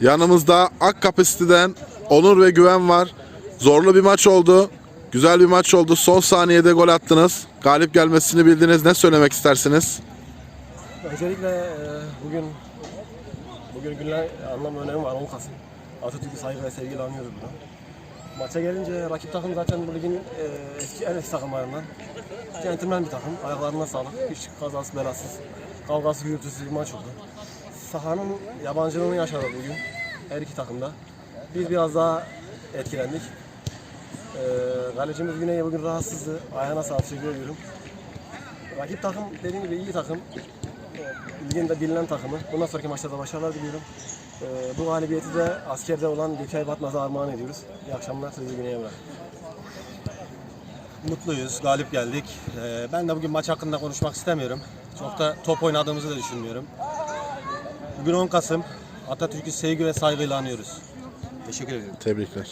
Yanımızda Ak Kapasite'den Onur ve Güven var. Zorlu bir maç oldu. Güzel bir maç oldu. Son saniyede gol attınız. Galip gelmesini bildiniz. Ne söylemek istersiniz? Öncelikle e, bugün bugün günler anlam önemi var 10 Kasım. Atatürk'ü saygı ve sevgiyle anıyoruz burada. Maça gelince rakip takım zaten bu ligin e, eski en eski takımlarından. Centilmen bir takım. Ayaklarına sağlık. Hiç kazası belasız. Kavgası gürültüsüz bir maç oldu. Sahanın yabancılığını yaşadı bugün. Her iki takımda. Biz biraz daha etkilendik. E, kalecimiz Güney bugün rahatsızdı. Ayağına sağlık ediyorum. Rakip takım dediğim gibi iyi takım. Ligin de bilinen takımı. Bundan sonraki maçlarda başarılar diliyorum. Ee, bu galibiyeti de askerde olan Gökay Batmaz'a armağan ediyoruz. İyi akşamlar. Sözü Güney'e bırak. Mutluyuz, galip geldik. Ee, ben de bugün maç hakkında konuşmak istemiyorum. Çok da top oynadığımızı da düşünmüyorum. Bugün 10 Kasım. Atatürk'ü sevgi ve saygıyla anıyoruz. Teşekkür ederim. Tebrikler.